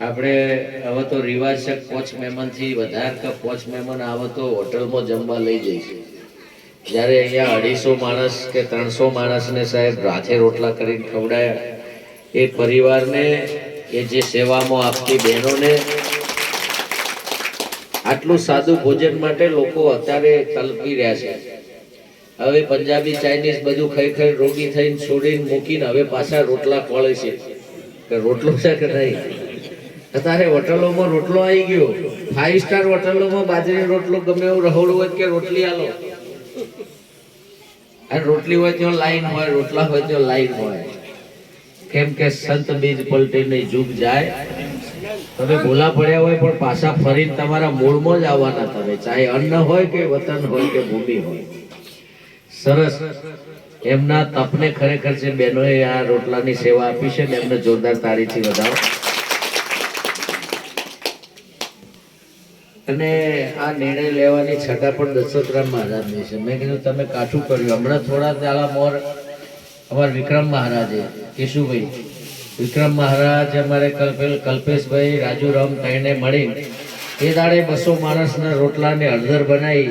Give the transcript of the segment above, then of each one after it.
આપણે હવે તો રિવાજ છે કોચ મહેમાનથી વધારે કે કોચ મહેમાન આવે તો હોટલમાં જમવા લઈ જઈશું જ્યારે અહીંયા અઢીસો માણસ કે ત્રણસો માણસને સાહેબ રાતે રોટલા કરીને ખવડાયા. એ પરિવારને, એ જે સેવામાં આપતી બહેનોને આટલું સાદું ભોજન માટે લોકો અત્યારે તલપી રહ્યા છે. હવે પંજાબી ચાઇનીઝ બધું ખાઈ ખાઈ રોગી થઈને છોડીને મૂકીને હવે પાછા રોટલા ખોળે છે. કે રોટલો છે કે નહીં? અત્યારે હોટલોમાં રોટલો આવી ગયો. ફાઈવ સ્ટાર હોટલોમાં બાજરી રોટલો ગમે એવું રહોડું હોય કે રોટલી આલો. અને રોટલી હોય ત્યાં લાઈન હોય, રોટલા હોય ત્યાં લાઈન હોય. કેમ કે સંત બીજ પલટીને જુગ જાય. તમે ભૂલા પડ્યા હોય પણ પાછા ફરીને તમારા મૂળમાં જ આવવાના તમે. ચાહે અન્ન હોય કે વતન હોય કે ભૂમિ હોય. સરસ. એમના તપને ખરેખર છે બહેનોએ આ રોટલાની સેવા આપી છે ને એમને જોરદાર તાળીથી વધાવો. અને આ નિર્ણય લેવાની છટા પણ દશરથરામ મહારાજની છે. મેં કીધું, તમે કાઠું કર્યું. હમણાં થોડા દાડા મોર અમારા વિક્રમ મહારાજે, કેશુભાઈ. વિક્રમ મહારાજ અમારે કલ્પેલ, કલ્પેશભાઈ, રાજુરામ તઈને મળી એ દાડે બસો માણસના રોટલાને હળદર બનાવી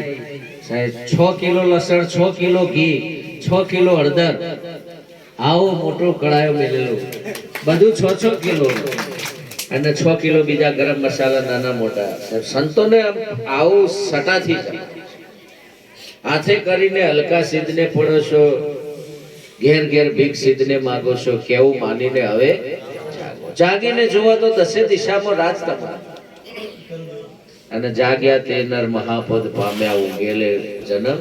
સાહેબ, છ કિલો લસણ, છ કિલો ઘી, છ કિલો હળદર. આવો મોટો કડાયો મેલેલો બધું છ છ કિલો. અને છ કિલો બીજા ગરમ મસાલા નાના મોટા. સંતોને આવું સટાથી હાથે કરીને હલકા સિદ્ધને પડો છો. ઘેર ઘેર ભીખ સિદ્ધને માગો છો. કેવું માનીને હવે જાગો. જાગીને જોવા તો દસે દિશામાં રાજ તમારા. અને જાગ્યા તે નર મહાપદ પામ્યા ઉગેલે જન્મ.